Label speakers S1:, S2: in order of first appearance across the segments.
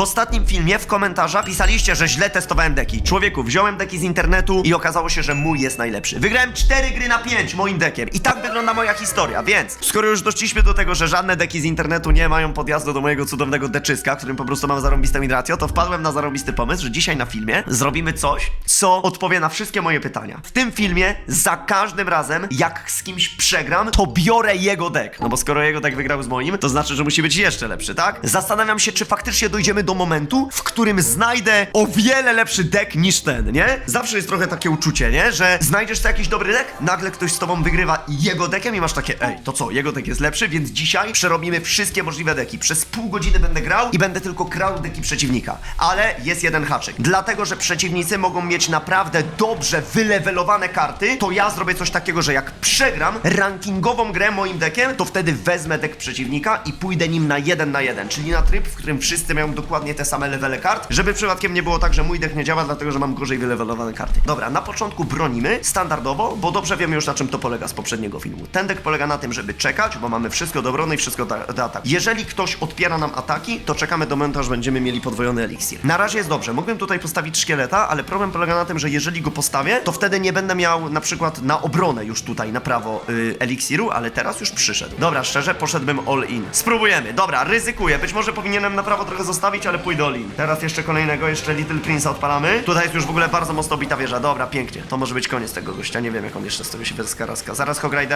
S1: W ostatnim filmie w komentarzach pisaliście, że źle testowałem deki. Człowieku, wziąłem deki z internetu i okazało się, że mój jest najlepszy. Wygrałem 4 gry na 5 moim dekiem i tak wygląda moja historia, więc skoro już doszliśmy do tego, że żadne deki z internetu nie mają podjazdu do mojego cudownego deczyska, którym po prostu mam zarąbiste midratio, to wpadłem na zarąbisty pomysł, że dzisiaj na filmie zrobimy coś, co odpowie na wszystkie moje pytania. W tym filmie za każdym razem, jak z kimś przegram, to biorę jego dek. No bo skoro jego dek wygrał z moim, to znaczy, że musi być jeszcze lepszy, tak? Zastanawiam się, czy faktycznie dojdziemy do momentu, w którym znajdę o wiele lepszy dek niż ten, nie? Zawsze jest trochę takie uczucie, nie? Że znajdziesz sobie jakiś dobry dek, nagle ktoś z tobą wygrywa jego dekiem i masz takie, ej, to co, jego dek jest lepszy, więc dzisiaj przerobimy wszystkie możliwe deki. Przez pół godziny będę grał i będę tylko krał deki przeciwnika. Ale jest jeden haczyk. Dlatego, że przeciwnicy mogą mieć naprawdę dobrze wylewelowane karty, to ja zrobię coś takiego, że jak przegram rankingową grę moim dekiem, to wtedy wezmę dek przeciwnika i pójdę nim na jeden na jeden, czyli na tryb, w którym wszyscy mają dokładnie te same levele kart, żeby przypadkiem nie było tak, że mój dek nie działa, dlatego że mam gorzej wylewelowane karty. Dobra, na początku bronimy standardowo, bo dobrze wiemy już na czym to polega z poprzedniego filmu. Ten dek polega na tym, żeby czekać, bo mamy wszystko do obrony i wszystko do, do ataku. Jeżeli ktoś odpiera nam ataki, to czekamy do momentu, aż będziemy mieli podwojony eliksir. Na razie jest dobrze, mógłbym tutaj postawić szkieleta, ale problem polega na tym, że jeżeli go postawię, to wtedy nie będę miał na przykład na obronę już tutaj na prawo y, eliksiru, ale teraz już przyszedł. Dobra, szczerze, poszedłbym all in. Spróbujemy, dobra, ryzykuję. Być może powinienem na prawo trochę zostawić, ale pójdę all in. Teraz jeszcze kolejnego, jeszcze Little Prince'a odpalamy. Tutaj jest już w ogóle bardzo mocno bita wieża. Dobra, pięknie. To może być koniec tego gościa. Nie wiem, jak on jeszcze z tego się wyskaraska. Zaraz Hogridera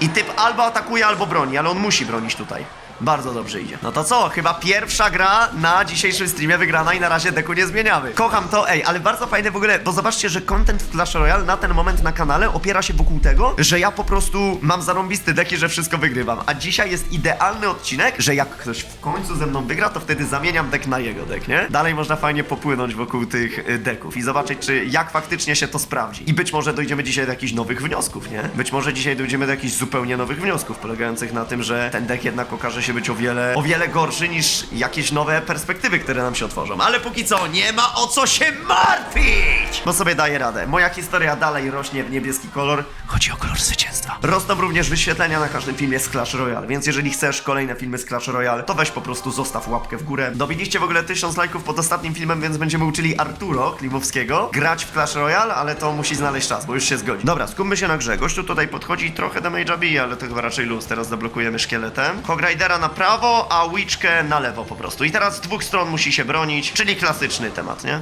S1: I typ albo atakuje, albo broni, ale on musi bronić tutaj. Bardzo dobrze idzie. No to co? Chyba pierwsza gra na dzisiejszym streamie wygrana i na razie deku nie zmieniamy. Kocham to, ej, ale bardzo fajne w ogóle, bo zobaczcie, że content w Clash Royale na ten moment na kanale opiera się wokół tego, że ja po prostu mam zarąbisty deki, że wszystko wygrywam. A dzisiaj jest idealny odcinek, że jak ktoś w końcu ze mną wygra, to wtedy zamieniam dek na jego dek, nie? Dalej można fajnie popłynąć wokół tych y, deków i zobaczyć, czy jak faktycznie się to sprawdzi. I być może dojdziemy dzisiaj do jakichś nowych wniosków, nie? Być może dzisiaj dojdziemy do jakichś zupełnie nowych wniosków, polegających na tym, że ten dek jednak okaże się być o wiele, o wiele gorszy niż jakieś nowe perspektywy, które nam się otworzą. Ale póki co nie ma o co się martwić! Bo sobie daję radę. Moja historia dalej rośnie w niebieski kolor. Chodzi o kolor zwycięstwa. Rosną również wyświetlenia na każdym filmie z Clash Royale, więc jeżeli chcesz kolejne filmy z Clash Royale, to weź po prostu zostaw łapkę w górę. Dobiliście w ogóle tysiąc lajków pod ostatnim filmem, więc będziemy uczyli Arturo Klimowskiego grać w Clash Royale, ale to musi znaleźć czas, bo już się zgodzi. Dobra, skupmy się na grze. Gościu tutaj podchodzi trochę damage'a bije, ale to chyba raczej luz. Teraz zablokujemy szkieletem. Hogridera na prawo, a Witchkę na lewo po prostu. I teraz z dwóch stron musi się bronić, czyli klasyczny temat, nie?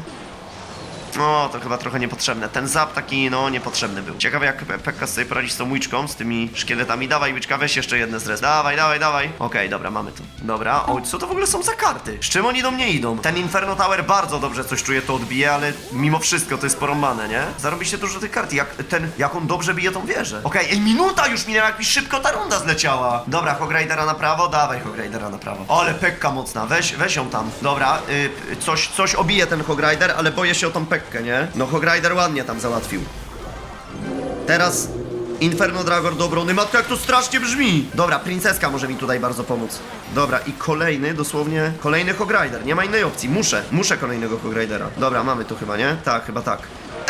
S1: No, to chyba trochę niepotrzebne. Ten zap taki, no, niepotrzebny był. Ciekawe jak Pe- Pekka sobie poradzi z tą łyczką, z tymi szkieletami. Dawaj, łyczka, weź jeszcze jedne z res. Dawaj, dawaj, dawaj. Okej, dobra, mamy to. Dobra, o, co to w ogóle są za karty? Z czym oni do mnie idą? Ten Inferno Tower bardzo dobrze coś czuje, to odbije, ale mimo wszystko to jest porąbane, nie? Zarobiście dużo tych kart. Jak ten, jak on dobrze bije tą wieżę. Okej, ej, minuta już minęła, jak mi szybko ta runda zleciała. Dobra, Hogridera na prawo, dawaj Hogridera na prawo. Ale Pekka mocna, weź, weź ją tam. Dobra, y, coś, coś obije ten Hogrider, ale boję się o tą nie? No Hogrider ładnie tam załatwił. Teraz Inferno Dragor do obrony. Matka, jak to strasznie brzmi! Dobra, princeska może mi tutaj bardzo pomóc. Dobra, i kolejny, dosłownie, kolejny Hogrider. Nie ma innej opcji. Muszę, muszę kolejnego Hogridera. Dobra, mamy tu chyba, nie? Tak, chyba tak.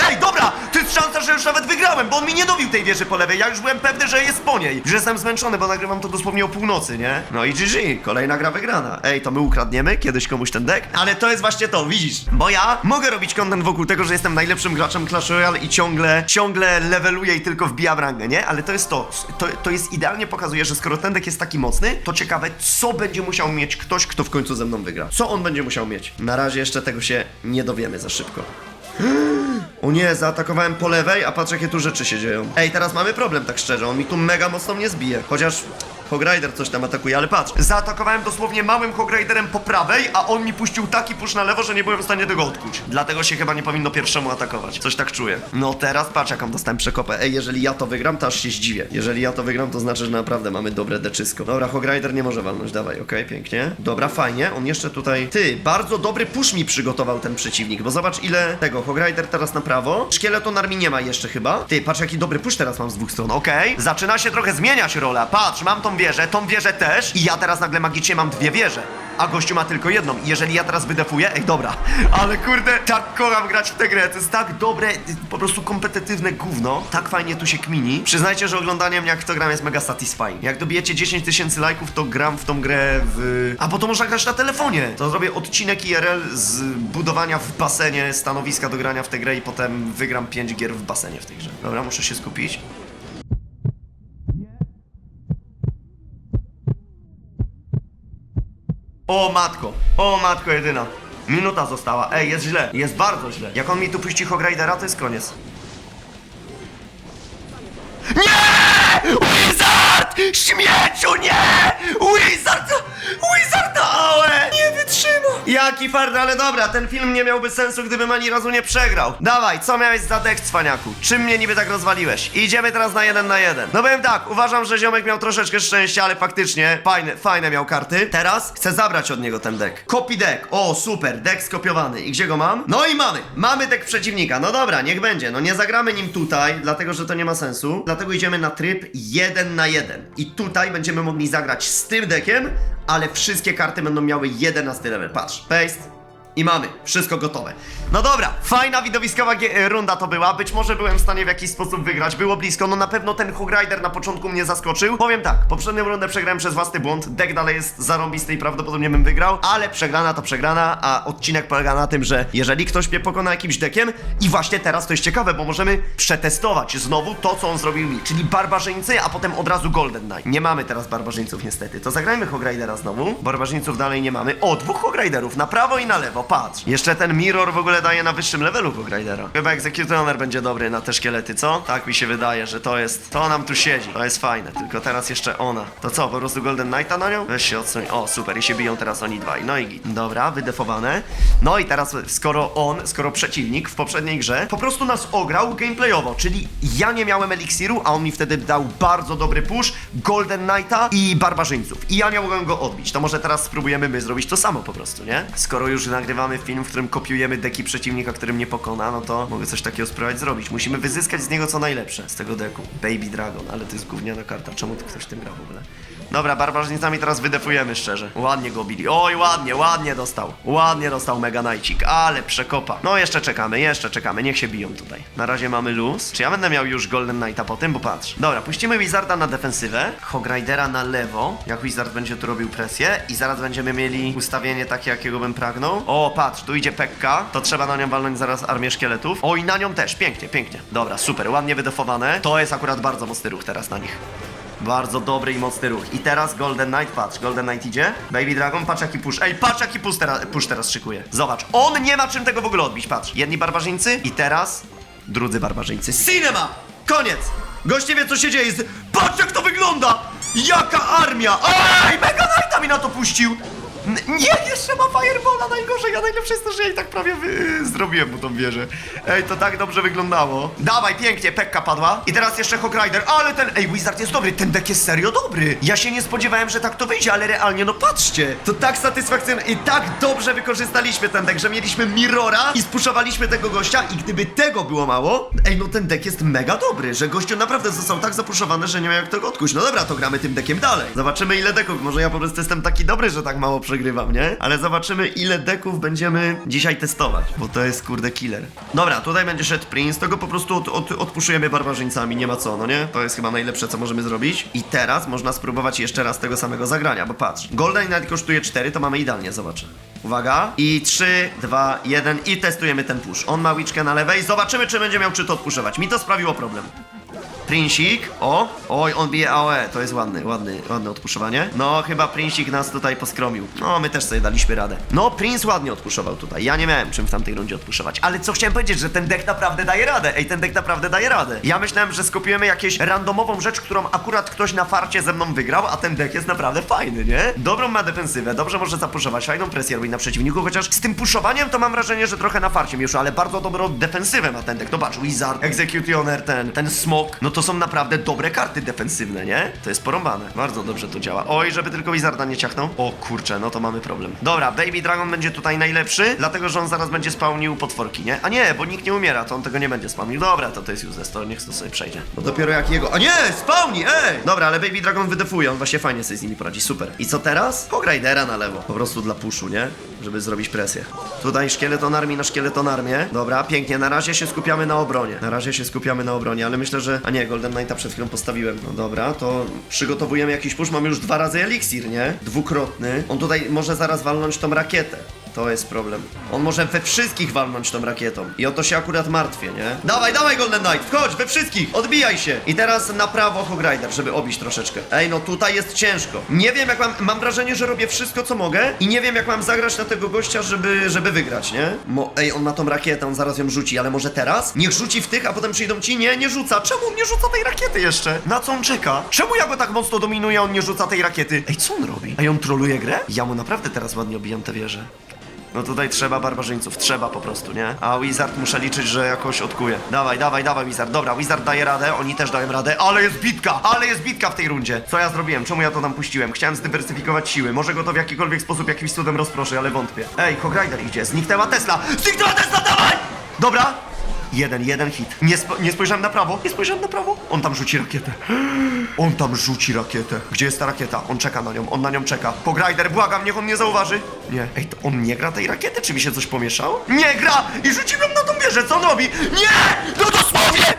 S1: Ej, dobra! To jest szansa, że już nawet wygrałem, bo on mi nie dobił tej wieży po lewej. Ja już byłem pewny, że jest po niej. Że jestem zmęczony, bo nagrywam to dosłownie o północy, nie? No i GG, kolejna gra wygrana. Ej, to my ukradniemy kiedyś komuś ten deck? Ale to jest właśnie to, widzisz? Bo ja mogę robić content wokół tego, że jestem najlepszym graczem Clash Royale i ciągle, ciągle leveluję i tylko wbijam rangę, nie? Ale to jest to. To, to jest idealnie pokazuje, że skoro ten deck jest taki mocny, to ciekawe, co będzie musiał mieć ktoś, kto w końcu ze mną wygra. Co on będzie musiał mieć? Na razie jeszcze tego się nie dowiemy za szybko. O nie, zaatakowałem po lewej, a patrz jakie tu rzeczy się dzieją. Ej, teraz mamy problem, tak szczerze, on mi tu mega mocno mnie zbije. Chociaż Hogrider coś tam atakuje, ale patrz. Zaatakowałem dosłownie małym Hogriderem po prawej, a on mi puścił taki push na lewo, że nie byłem w stanie tego odkuć. Dlatego się chyba nie powinno pierwszemu atakować. Coś tak czuję. No teraz patrz jaką dostałem przekopę. Ej, jeżeli ja to wygram, to aż się zdziwię. Jeżeli ja to wygram, to znaczy, że naprawdę mamy dobre deczysko. Dobra, Hogrider nie może walnąć, dawaj, okej, pięknie. Dobra, fajnie, on jeszcze tutaj... Ty, bardzo dobry push mi przygotował ten przeciwnik, bo zobacz ile tego, Hogrider teraz na prawo. Szkieleton armii nie ma jeszcze chyba. Ty, patrz jaki dobry push teraz mam z dwóch stron, okej. Zaczyna się trochę zmieniać rola. Patrz, mam tą tą wieżę, tą wieżę też i ja teraz nagle magicznie mam dwie wieże. A gościu ma tylko jedną. I jeżeli ja teraz wydefuję, ej dobra, ale kurde, tak kocham grać w tę grę, to jest tak dobre, po prostu kompetytywne gówno, tak fajnie tu się kmini. Przyznajcie, że oglądanie mnie jak to gram jest mega satisfying. Jak dobijecie 10 tysięcy lajków, to gram w tą grę w... A bo to można grać na telefonie. To zrobię odcinek IRL z budowania w basenie stanowiska do grania w tę grę i potem wygram 5 gier w basenie w tej grze. Dobra, muszę się skupić. O matko, o matko jedyna. Minuta została. Ej, jest źle, jest bardzo źle. Jak on mi tu puści Hogridera, to jest koniec. Nie! Wizard! Śmieciu, nie! Wizard! Wizard Jaki fart, ale dobra, ten film nie miałby sensu, gdybym ani razu nie przegrał. Dawaj, co miałeś za dech, cwaniaku? Czym mnie niby tak rozwaliłeś? Idziemy teraz na jeden na jeden. No powiem tak, uważam, że ziomek miał troszeczkę szczęścia, ale faktycznie fajne, fajne miał karty. Teraz chcę zabrać od niego ten dek. Copy deck. O, super, dek skopiowany. I gdzie go mam? No i mamy. Mamy dek przeciwnika. No dobra, niech będzie. No nie zagramy nim tutaj, dlatego że to nie ma sensu. Dlatego idziemy na tryb 1 na 1. I tutaj będziemy mogli zagrać z tym dekiem, ale wszystkie karty będą miały 11 level. Patrz, Cześć! I mamy, wszystko gotowe. No dobra, fajna widowiskowa e, runda to była. Być może byłem w stanie w jakiś sposób wygrać. Było blisko, no na pewno ten Hogrider na początku mnie zaskoczył. Powiem tak, poprzednią rundę przegrałem przez własny błąd. Deck dalej jest zarąbisty i prawdopodobnie bym wygrał, ale przegrana to przegrana, a odcinek polega na tym, że jeżeli ktoś mnie pokona jakimś deckiem i właśnie teraz to jest ciekawe, bo możemy przetestować znowu to, co on zrobił mi, czyli barbarzyńcy, a potem od razu Golden Knight. Nie mamy teraz barbarzyńców niestety. To zagrajmy Hogridera znowu. Barbarzyńców dalej nie mamy. O, dwóch Hogriderów, na prawo i na lewo, patrz. Jeszcze ten Mirror w ogóle daje na wyższym levelu Hogridera. Chyba Executioner będzie dobry na te szkielety, co? Tak mi się wydaje, że to jest, to nam tu siedzi. To jest fajne, tylko teraz jeszcze ona. To co, po prostu Golden Knighta na nią? Weź się odsuń. O, super, i się biją teraz oni dwaj. No i git. Dobra, wydefowane. No i teraz, skoro on, skoro przeciwnik w poprzedniej grze po prostu nas ograł gameplayowo, czyli ja nie miałem eliksiru, a on mi wtedy dał bardzo dobry push, Golden Knighta i barbarzyńców. I ja nie mogłem go odbić. To może teraz spróbujemy my zrobić to samo po prostu, nie? Skoro już nagrywamy film, w którym kopiujemy deki przeciwnika, który mnie pokona, no to mogę coś takiego spróbować zrobić. Musimy wyzyskać z niego co najlepsze z tego deku. Baby Dragon, ale to jest gówniana karta. Czemu ktoś tym gra w ogóle? Dobra, barbarzyńcami teraz wydefujemy szczerze. Ładnie go bili. Oj, ładnie, ładnie dostał. Ładnie dostał Mega Knightcik, ale przekopa. No jeszcze czekamy, jeszcze czekamy, niech się biją tutaj. Na razie mamy luz. Czy ja będę miał już Golden Knighta po tym? Bo patrz. Dobra, puścimy Wizarda na defensywę, Hogridera na lewo, jak Wizard będzie tu robił presję i zaraz będziemy mieli ustawienie takie, jakiego bym pragnął. O, patrz, tu idzie Pekka, to trzeba na nią walnąć zaraz armię szkieletów. O, i na nią też, pięknie, pięknie. Dobra, super, ładnie wydefowane. To jest akurat bardzo mocny ruch teraz na nich. Bardzo dobry i mocny ruch. I teraz Golden Knight, patrz, Golden Knight idzie. Baby Dragon, patrz jaki push. Ej, patrz jaki push teraz, push teraz szykuje. Zobacz, on nie ma czym tego w ogóle odbić, patrz. Jedni barbarzyńcy i teraz drudzy barbarzyńcy. Cinema! Koniec! Goście wie co się dzieje. Patrz jak to wygląda! Jaka armia! Ej, Mega Knighta mi na to puścił! Nie, jeszcze ma Firebola, najgorzej, a najlepsze jest to, że ja i tak prawie wy... zrobiłem mu tą wieżę. Ej, to tak dobrze wyglądało. Dawaj, pięknie, Pekka padła. I teraz jeszcze Hogrider, ale ten... Ej, Wizard jest dobry, ten deck jest serio dobry. Ja się nie spodziewałem, że tak to wyjdzie, ale realnie, no patrzcie. To tak satysfakcjonalne i tak dobrze wykorzystaliśmy ten deck, że mieliśmy Mirrora i spuszowaliśmy tego gościa i gdyby tego było mało, ej, no ten deck jest mega dobry, że gościu naprawdę został tak zapuszowany, że nie miał jak tego odkuć. No dobra, to gramy tym deckiem dalej. Zobaczymy ile deków, może ja po prostu jestem taki dobry, że tak mało przegrywam, nie? Ale zobaczymy ile deków będziemy dzisiaj testować, bo to jest kurde killer. Dobra, tutaj będzie szedł Prince, to go po prostu od, od, odpuszujemy barbarzyńcami, nie ma co, no nie? To jest chyba najlepsze, co możemy zrobić. I teraz można spróbować jeszcze raz tego samego zagrania, bo patrz, Golden Knight kosztuje 4, to mamy idealnie, zobacz. Uwaga. I 3, 2, 1 i testujemy ten push. On ma witchkę na lewej, zobaczymy czy będzie miał czy to odpuszować. Mi to sprawiło problem. Prinsik, o, oj, on bije AOE, to jest ładny, ładny, ładne odpuszowanie. No, chyba Prinsik nas tutaj poskromił. No, my też sobie daliśmy radę. No, Prince ładnie odpuszował tutaj, ja nie miałem czym w tamtej rundzie odpuszować. Ale co chciałem powiedzieć, że ten deck naprawdę daje radę, ej, ten deck naprawdę daje radę. Ja myślałem, że skopiujemy jakieś randomową rzecz, którą akurat ktoś na farcie ze mną wygrał, a ten deck jest naprawdę fajny, nie? Dobrą ma defensywę, dobrze może zapuszować, fajną presję robi na przeciwniku, chociaż z tym puszowaniem to mam wrażenie, że trochę na farcie już, ale bardzo dobrą defensywę ma ten deck. No patrz, Wizard, Executioner, ten, ten Smok, no to są naprawdę dobre karty defensywne, nie? To jest porąbane. Bardzo dobrze to działa. Oj, żeby tylko Wizarda nie ciachnął. O kurczę, no to mamy problem. Dobra, Baby Dragon będzie tutaj najlepszy, dlatego że on zaraz będzie spełnił potworki, nie? A nie, bo nikt nie umiera, to on tego nie będzie spełnił. Dobra, to to jest useless, to niech to sobie przejdzie. No dopiero jak jego... A nie, spełni, ej! Dobra, ale Baby Dragon wydefuje, on właśnie fajnie sobie z nimi poradzi, super. I co teraz? Hog Ridera na lewo. Po prostu dla puszu, nie? Żeby zrobić presję. Tutaj szkieleton armii na szkieleton armię. Dobra, pięknie, na razie się skupiamy na obronie. Na razie się skupiamy na obronie, ale myślę, że... A nie, Golden Knighta przed chwilą postawiłem. No dobra, to przygotowujemy jakiś push. Mamy już dwa razy eliksir, nie? Dwukrotny. On tutaj może zaraz walnąć tą rakietę. To jest problem. On może we wszystkich walnąć tą rakietą. I o to się akurat martwię, nie? Dawaj, dawaj Golden Knight, wchodź, we wszystkich, odbijaj się. I teraz na prawo Hog Rider, żeby obić troszeczkę. Ej, no tutaj jest ciężko. Nie wiem jak mam, mam wrażenie, że robię wszystko co mogę i nie wiem jak mam zagrać na tego gościa, żeby, żeby wygrać, nie? Mo Ej, on ma tą rakietę, on zaraz ją rzuci, ale może teraz? Niech rzuci w tych, a potem przyjdą ci? Nie, nie rzuca. Czemu on nie rzuca tej rakiety jeszcze? Na co on czeka? Czemu ja go tak mocno dominuję, a on nie rzuca tej rakiety? Ej, co on robi? A on troluje grę? Ja mu naprawdę teraz ładnie obijam tę wieżę. No tutaj trzeba barbarzyńców, trzeba po prostu, nie? A Wizard muszę liczyć, że jakoś odkuje. Dawaj, dawaj, dawaj Wizard. Dobra, Wizard daje radę, oni też dają radę, ale jest bitka, ale jest bitka w tej rundzie. Co ja zrobiłem? Czemu ja to tam puściłem? Chciałem zdywersyfikować siły. Może go to w jakikolwiek sposób jakimś cudem rozproszy, ale wątpię. Ej, Hog Rider idzie, zniknęła Tesla! Zniknęła Tesla, dawaj! Dobra, Jeden, jeden hit. Nie, nie spojrzałem na prawo. Nie spojrzałem na prawo. On tam rzuci rakietę. On tam rzuci rakietę. Gdzie jest ta rakieta? On czeka na nią. On na nią czeka. Pogrider, błagam, niech on nie zauważy. Nie. Ej, to on nie gra tej rakiety? Czy mi się coś pomieszało? Nie gra! I rzuciłem na tą wieżę. Co on robi? Nie! No dosłownie!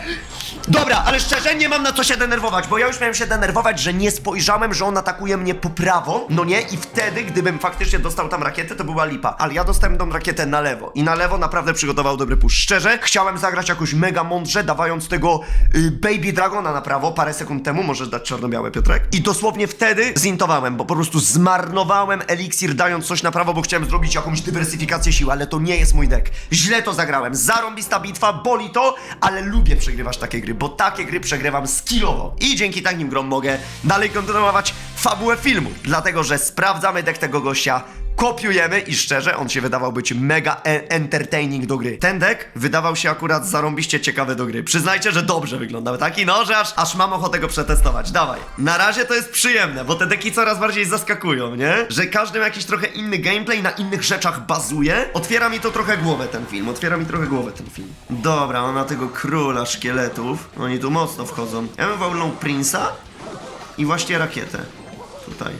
S1: Dobra, ale szczerze nie mam na co się denerwować, bo ja już miałem się denerwować, że nie spojrzałem, że on atakuje mnie po prawo, no nie? I wtedy, gdybym faktycznie dostał tam rakietę, to była lipa. Ale ja dostałem tą rakietę na lewo. I na lewo naprawdę przygotował dobry push. Szczerze, chciałem zagrać jakoś mega mądrze, dawając tego y, Baby Dragona na prawo parę sekund temu, możesz dać czarno-białe, Piotrek? I dosłownie wtedy zintowałem, bo po prostu zmarnowałem eliksir dając coś na prawo, bo chciałem zrobić jakąś dywersyfikację sił, ale to nie jest mój deck. Źle to zagrałem. Zarąbista bitwa, boli to, ale lubię przegrywać takie gry, bo takie gry przegrywam skillowo. I dzięki takim grom mogę dalej kontynuować fabułę filmu, dlatego że sprawdzamy deck tego gościa, kopiujemy i szczerze, on się wydawał być mega e entertaining do gry. Ten deck wydawał się akurat zarąbiście ciekawy do gry. Przyznajcie, że dobrze wyglądał. Taki no, że aż, aż mam ochotę go przetestować. Dawaj. Na razie to jest przyjemne, bo te deki coraz bardziej zaskakują, nie? Że każdy ma jakiś trochę inny gameplay, na innych rzeczach bazuje. Otwiera mi to trochę głowę ten film. Otwiera mi trochę głowę ten film. Dobra, on ma tego króla szkieletów. Oni tu mocno wchodzą. Ja bym wolał Prince'a i właśnie rakietę. Tutaj.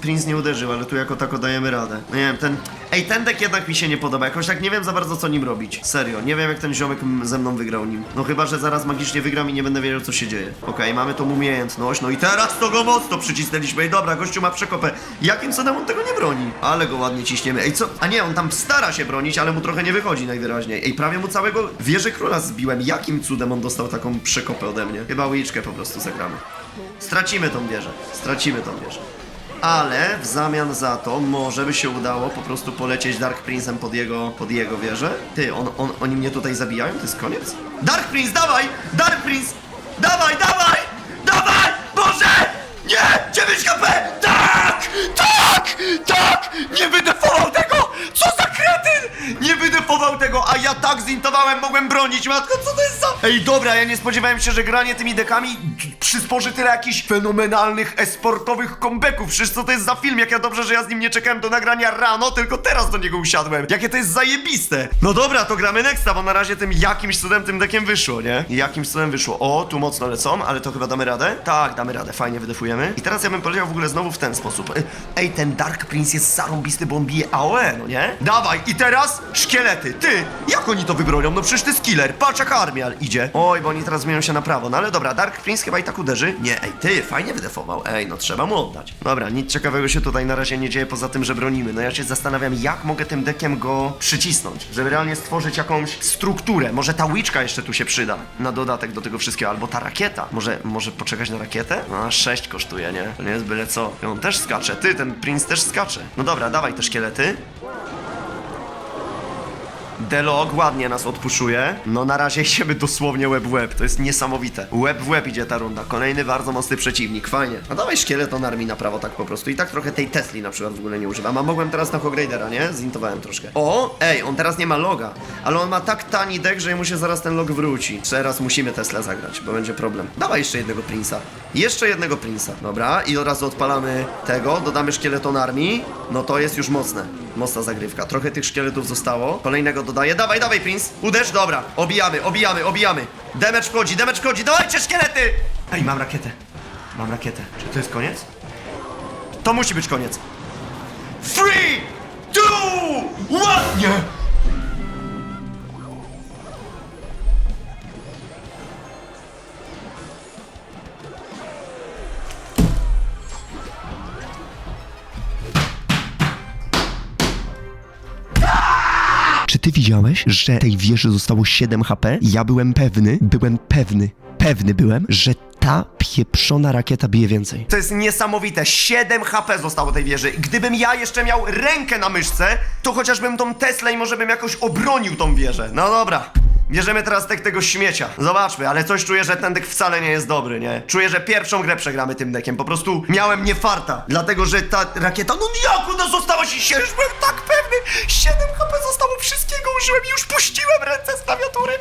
S1: Prince, nie uderzył, ale tu jako tako dajemy radę. No nie wiem, ten... Ej, ten deck jednak mi się nie podoba. Jakoś tak nie wiem za bardzo co nim robić. Serio, nie wiem jak ten ziomek ze mną wygrał nim. No chyba, że zaraz magicznie wygram i nie będę wiedział co się dzieje. Okej, mamy tą umiejętność, no i teraz to go mocno przycisnęliśmy. Ej, dobra, gościu ma przekopę. Jakim cudem on tego nie broni? Ale go ładnie ciśniemy. Ej, co? A nie, on tam stara się bronić, ale mu trochę nie wychodzi najwyraźniej. Ej, prawie mu całego wieżę króla zbiłem. Jakim cudem on dostał taką przekopę ode mnie? Chyba łyczkę po prostu zagramy. Stracimy tą wieżę. Stracimy tą wieżę. Ale w zamian za to może by się udało po prostu polecieć Dark Prince'em pod jego, pod jego wieżę. Ty, on, on, oni mnie tutaj zabijają? To jest koniec? Dark Prince, dawaj! Dark Prince! Dawaj, dawaj! Dawaj! Boże! Nie! 9 HP! Tak! Tak! Tak! Nie wydefował tego! Co za kretyn! Nie wydefował tego, a ja tak zintowałem, mogłem bronić, matko, co to jest za... Ej, dobra, ja nie spodziewałem się, że granie tymi dekami przysporzy tyle jakichś fenomenalnych esportowych comebacków. Przecież co to jest za film? Jak ja dobrze, że ja z nim nie czekałem do nagrania rano, tylko teraz do niego usiadłem. Jakie to jest zajebiste. No dobra, to gramy nexta, bo na razie tym jakimś cudem tym dekiem wyszło, nie? Jakimś cudem wyszło. O, tu mocno lecą, ale to chyba damy radę? Tak, damy radę, fajnie wydefujemy. I teraz ja bym poleciał w ogóle znowu w ten sposób. Ej, ten Dark Prince jest zarąbisty, bo on bije AOE, no nie? Dawaj, i teraz szkielety. Ty, jak oni to wybronią? No przecież to jest killer. Patrz jak armia idzie. Oj, bo oni teraz zmienią się na prawo. No ale dobra, Dark Prince chyba i tak uderzy. Nie, ej, ty, fajnie wydefował. Ej, no trzeba mu oddać. Dobra, nic ciekawego się tutaj na razie nie dzieje poza tym, że bronimy. No ja się zastanawiam, jak mogę tym dekiem go przycisnąć, żeby realnie stworzyć jakąś strukturę. Może ta łyczka jeszcze tu się przyda na dodatek do tego wszystkiego, albo ta rakieta. Może, może poczekać na rakietę? No, a 6 kosztuje, nie? To nie jest byle co. I on też skacze. Ty, ten Prince też skacze. No dobra, dawaj te szkielety. Delog ładnie nas odpuszuje. No na razie idziemy dosłownie łeb w łeb. To jest niesamowite. Łeb w łeb idzie ta runda. Kolejny bardzo mocny przeciwnik. Fajnie. A dawaj szkieleton armii na prawo tak po prostu. I tak trochę tej Tesli na przykład w ogóle nie używam. A mogłem teraz na Hogradera, nie? Zintowałem troszkę. O! Ej, on teraz nie ma loga. Ale on ma tak tani deck, że mu się zaraz ten log wróci. Teraz musimy Tesla zagrać, bo będzie problem. Dawaj jeszcze jednego Prince'a. Jeszcze jednego Prince'a. Dobra, i od razu odpalamy tego. Dodamy szkieleton armii. No to jest już mocne. Mocna zagrywka. Trochę tych szkieletów zostało. Kolejnego dodaję. Dawaj, dawaj, Prince. Uderz, dobra. Obijamy, obijamy, obijamy. Damage wchodzi, damage wchodzi. Dawajcie szkielety! Ej, mam rakietę. Mam rakietę. Czy to jest koniec? To musi być koniec. Three, two, one! Nie!
S2: Ty widziałeś, że tej wieży zostało 7 HP? Ja byłem pewny, byłem pewny, pewny byłem, że ta pieprzona rakieta bije więcej.
S1: To jest niesamowite. 7 HP zostało tej wieży. Gdybym ja jeszcze miał rękę na myszce, to chociażbym tą Teslę i może bym jakoś obronił tą wieżę. No dobra. Bierzemy teraz tek tego śmiecia. Zobaczmy, ale coś czuję, że ten dek wcale nie jest dobry, nie? Czuję, że pierwszą grę przegramy tym dekiem. Po prostu miałem nie farta. Dlatego, że ta rakieta, no jak ona została się już byłem tak pewny. 7 HP zostało, wszystkiego użyłem i już puściłem ręce z klawiatury.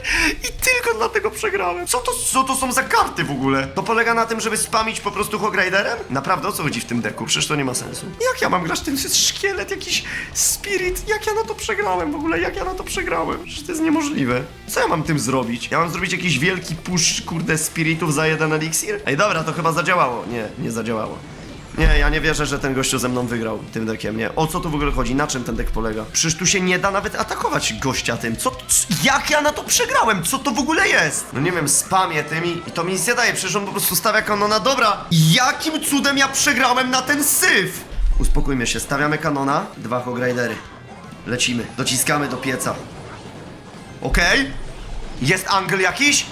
S1: I tylko dlatego przegrałem. Co to, co to są za karty w ogóle? To polega na tym, żeby spamić po prostu Hogriderem? Naprawdę o co chodzi w tym deku? Przecież to nie ma sensu. Jak ja mam grać? Ten szkielet, jakiś spirit. Jak ja na to przegrałem w ogóle? Jak ja na to przegrałem? Przecież to jest niemożliwe. Co ja mam tym zrobić? Ja mam zrobić jakiś wielki push, kurde, spiritów za jeden eliksir? Ej, dobra, to chyba zadziałało. Nie, nie zadziałało. Nie, ja nie wierzę, że ten gościu ze mną wygrał tym dekiem, nie. O co tu w ogóle chodzi? Na czym ten dek polega? Przecież tu się nie da nawet atakować gościa tym. Co, jak ja na to przegrałem? Co to w ogóle jest? No nie wiem, spamię tym i, i to mi nic nie daje. Przecież on po prostu stawia kanona. Dobra, jakim cudem ja przegrałem na ten syf? Uspokójmy się, stawiamy kanona, dwa hogridery. Lecimy, dociskamy do pieca. Okej? Jest angle jakiś?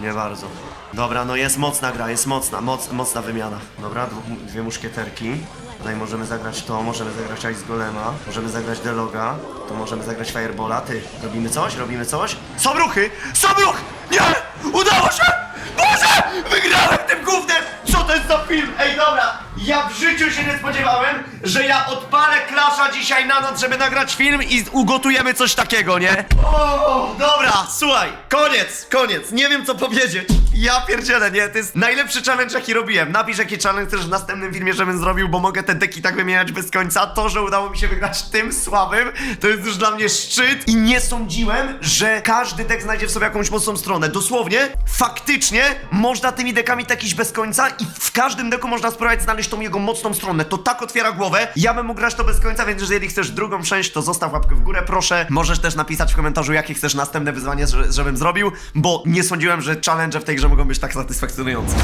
S1: Nie bardzo. Dobra, no jest mocna gra, jest mocna, moc, mocna wymiana. Dobra, dwie muszkieterki. Tutaj możemy zagrać to, możemy zagrać Ice Golema, możemy zagrać Deloga, to możemy zagrać Firebola. Ty, robimy coś? Robimy coś? Są ruchy! Są ruch! Nie! Udało się! Boże! Wygrałem tym gównem! Co to jest za film? Ej, dobra! Ja w życiu się nie spodziewałem, że ja odpalę Klasza dzisiaj na noc, żeby nagrać film i ugotujemy coś takiego, nie? O, dobra, słuchaj, koniec, koniec, nie wiem co powiedzieć. Ja pierdzielę, nie, to jest najlepszy challenge jaki robiłem. Napisz jaki challenge chcesz w następnym filmie, żebym zrobił, bo mogę te deki tak wymieniać bez końca. To, że udało mi się wygrać tym słabym, to jest już dla mnie szczyt i nie sądziłem, że każdy dek znajdzie w sobie jakąś mocną stronę. Dosłownie, faktycznie, można tymi dekami tak iść bez końca i w każdym deku można spróbować znaleźć tą jego mocną stronę. To tak otwiera głowę. Ja bym mógł grać to bez końca, więc jeżeli chcesz drugą część, to zostaw łapkę w górę, proszę. Możesz też napisać w komentarzu, jakie chcesz następne wyzwanie, że- żebym zrobił, bo nie sądziłem, że challenge w tej grze mogą być tak satysfakcjonujące.